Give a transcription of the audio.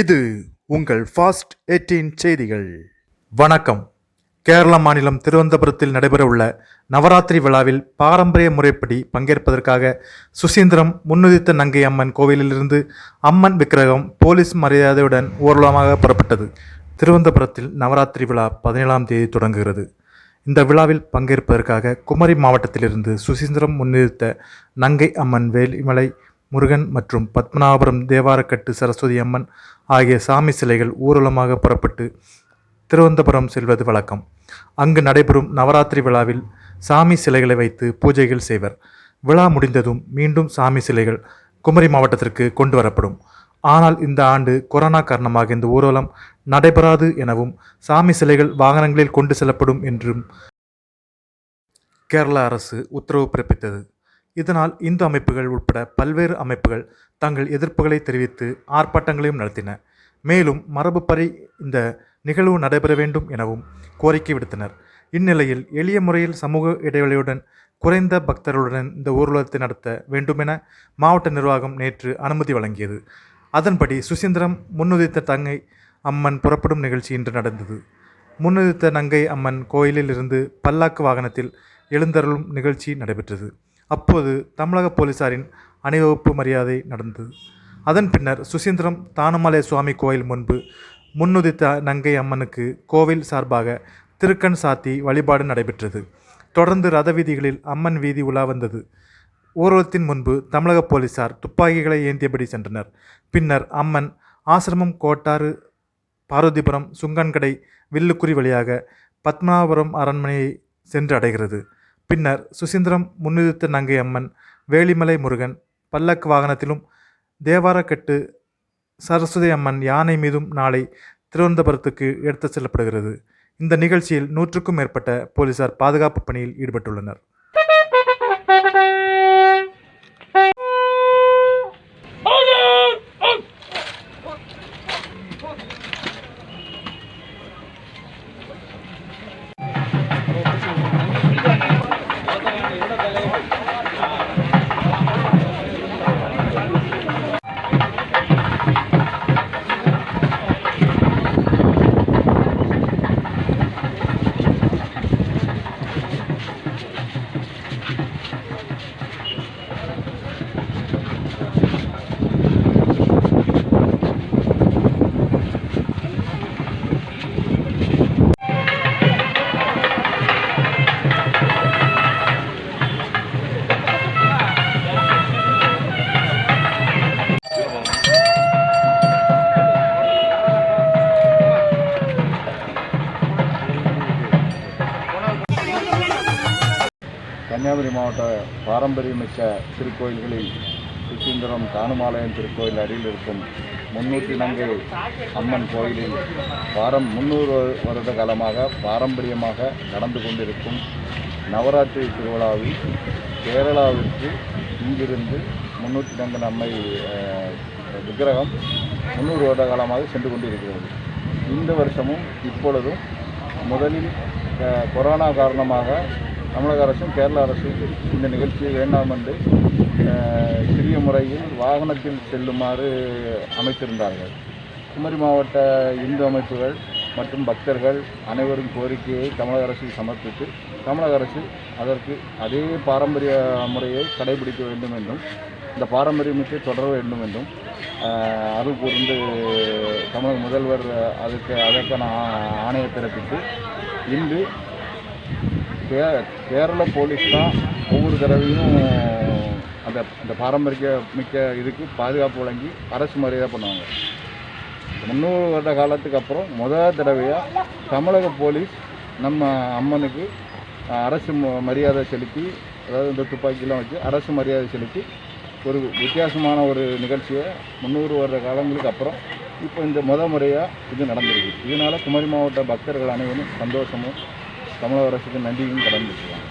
இது உங்கள் ஃபாஸ்ட் 18 செய்திகள். வணக்கம். கேரள மாநிலம் திருவனந்தபுரத்தில் நடைபெறவுள்ள நவராத்திரி விழாவில் பாரம்பரிய முறைப்படி பங்கேற்பதற்காக சுசீந்திரம் முன்னுதித்த நங்கை அம்மன் கோவிலிலிருந்து அம்மன் விக்கிரகம் போலீஸ் மரியாதையுடன் ஊர்வலமாக புறப்பட்டது. திருவனந்தபுரத்தில் நவராத்திரி விழா பதினேழாம் தேதி தொடங்குகிறது. இந்த விழாவில் பங்கேற்பதற்காக குமரி மாவட்டத்திலிருந்து சுசீந்திரம் முன்னிறுத்த நங்கை அம்மன் வேலிமலை முருகன் மற்றும் பத்மநாபபுரம் தேவாரக்கட்டு சரஸ்வதி அம்மன் ஆகிய சாமி சிலைகள் ஊர்வலமாக புறப்பட்டு திருவனந்தபுரம் செல்வது வழக்கம். அங்கு நடைபெறும் நவராத்திரி விழாவில் சாமி சிலைகளை வைத்து பூஜைகள் செய்வர். விழா முடிந்ததும் மீண்டும் சாமி சிலைகள் குமரி மாவட்டத்திற்கு கொண்டு வரப்படும். ஆனால் இந்த ஆண்டு கொரோனா காரணமாக இந்த ஊர்வலம் நடைபெறாது எனவும் சாமி சிலைகள் வாகனங்களில் கொண்டு செல்லப்படும் என்றும் கேரள அரசு உத்தரவு பிறப்பித்தது. இதனால் இந்து அமைப்புகள் உட்பட பல்வேறு அமைப்புகள் தங்கள் எதிர்ப்புகளை தெரிவித்து ஆர்ப்பாட்டங்களையும் நடத்தின. மேலும் மரபுப்படி இந்த நிகழ்வு நடைபெற வேண்டும் எனவும் கோரிக்கை விடுத்தனர். இந்நிலையில் எளிய முறையில் சமூக இடைவெளியுடன் குறைந்த பக்தர்களுடன் இந்த ஊர்வலத்தை நடத்த வேண்டுமென மாவட்ட நிர்வாகம் நேற்று அனுமதி வழங்கியது. அதன்படி சுசீந்திரம் முன்னுதித்த தங்கை அம்மன் புறப்படும் நிகழ்ச்சி இன்று நடந்தது. முன்னுதித்த நங்கை அம்மன் கோயிலில் இருந்து பல்லாக்கு வாகனத்தில் எழுந்தருளும் நிகழ்ச்சி நடைபெற்றது. அப்போது தமிழக போலீசாரின் அணிவகுப்பு மரியாதை நடந்தது. அதன் பின்னர் சுசீந்திரம் தானமலை சுவாமி கோயில் முன்பு முன்னுதித்த நங்கை அம்மனுக்கு கோவில் சார்பாக திருக்கண் சாத்தி வழிபாடு நடைபெற்றது. தொடர்ந்து ரத வீதிகளில் அம்மன் வீதி உலா வந்தது. ஊர்வலத்தின் முன்பு தமிழக போலீசார் துப்பாக்கிகளை ஏந்தியபடி சென்றனர். பின்னர் அம்மன் ஆசிரமம் கோட்டாறு பார்வதிபுரம் சுங்கன்கடை வில்லுக்குறி வழியாக பத்மநாபபுரம் அரண்மனையை சென்று அடைகிறது. பின்னர் சுசீந்திரம் முன்னிறுத்த நங்கை அம்மன் வேலிமலை முருகன் பல்லக்கு வாகனத்திலும் தேவாரக்கட்டு சரஸ்வதி அம்மன் யானை மீதும் நாளை திருவனந்தபுரத்துக்கு எடுத்துச் செல்லப்படுகிறது. இந்த நிகழ்ச்சியில் நூற்றுக்கும் மேற்பட்ட போலீசார் பாதுகாப்பு பணியில் ஈடுபட்டுள்ளனர். கன்னியாகுமரி மாவட்ட பாரம்பரியமிக்க திருக்கோயில்களில் சுசீந்திரம் தானுமாலயம் திருக்கோயில் அருகில் இருக்கும் முன்னூற்றி நங்கு அம்மன் கோயிலில் பாரம் முந்நூறு வருட காலமாக பாரம்பரியமாக நடந்து கொண்டிருக்கும் நவராத்திரி திருவிழாவில் கேரளாவிற்கு இங்கிருந்து முன்னூற்றி நங்கு அம்மை விக்கிரகம் முந்நூறு வருட காலமாக சென்று கொண்டிருக்கிறது. இந்த வருஷமும் இப்பொழுதும் முதலில் கொரோனா காரணமாக தமிழக அரசும் கேரள அரசும் இந்த நிகழ்ச்சியை வேண்டாம் என்று சிறிய முறையில் வாகனத்தில் செல்லுமாறு அமைத்திருந்தார்கள். குமரி மாவட்ட இந்து அமைப்புகள் மற்றும் பக்தர்கள் அனைவரும் கோரிக்கையை தமிழக அரசுக்கு சமர்ப்பித்து தமிழக அரசு அதற்கு அதே பாரம்பரிய முறையை கடைபிடிக்க வேண்டும் என்றும் இந்த பாரம்பரியமிக்க தொடர வேண்டும் என்றும் அருள் கூர்ந்து தமிழக முதல்வர் அதுக்கு அதற்கான ஆணையை பிறப்பித்து இன்று கே கேரள போலீஸ் தான் ஒவ்வொரு தடவையும் அந்த அந்த பாரம்பரிய மிக்க இதுக்கு பாதுகாப்பு வழங்கி அரசு மரியாதை பண்ணுவாங்க. முந்நூறு வருட காலத்துக்கு அப்புறம் முதல் தடவையாக தமிழக போலீஸ் நம்ம அம்மனுக்கு அரசு மரியாதை செலுத்தி அதாவது இந்த துப்பாக்கிலாம் வச்சு அரசு மரியாதை செலுத்தி ஒரு வித்தியாசமான ஒரு நிகழ்ச்சியை முந்நூறு வருட காலங்களுக்கு அப்புறம் இப்போ இந்த முத முறையாக இது நடந்திருக்கு. இதனால் குமரி மாவட்ட பக்தர்கள் அனைவரும் சந்தோஷமும் தமிழக அரசுக்கு நன்றியும் கடந்துருக்காங்க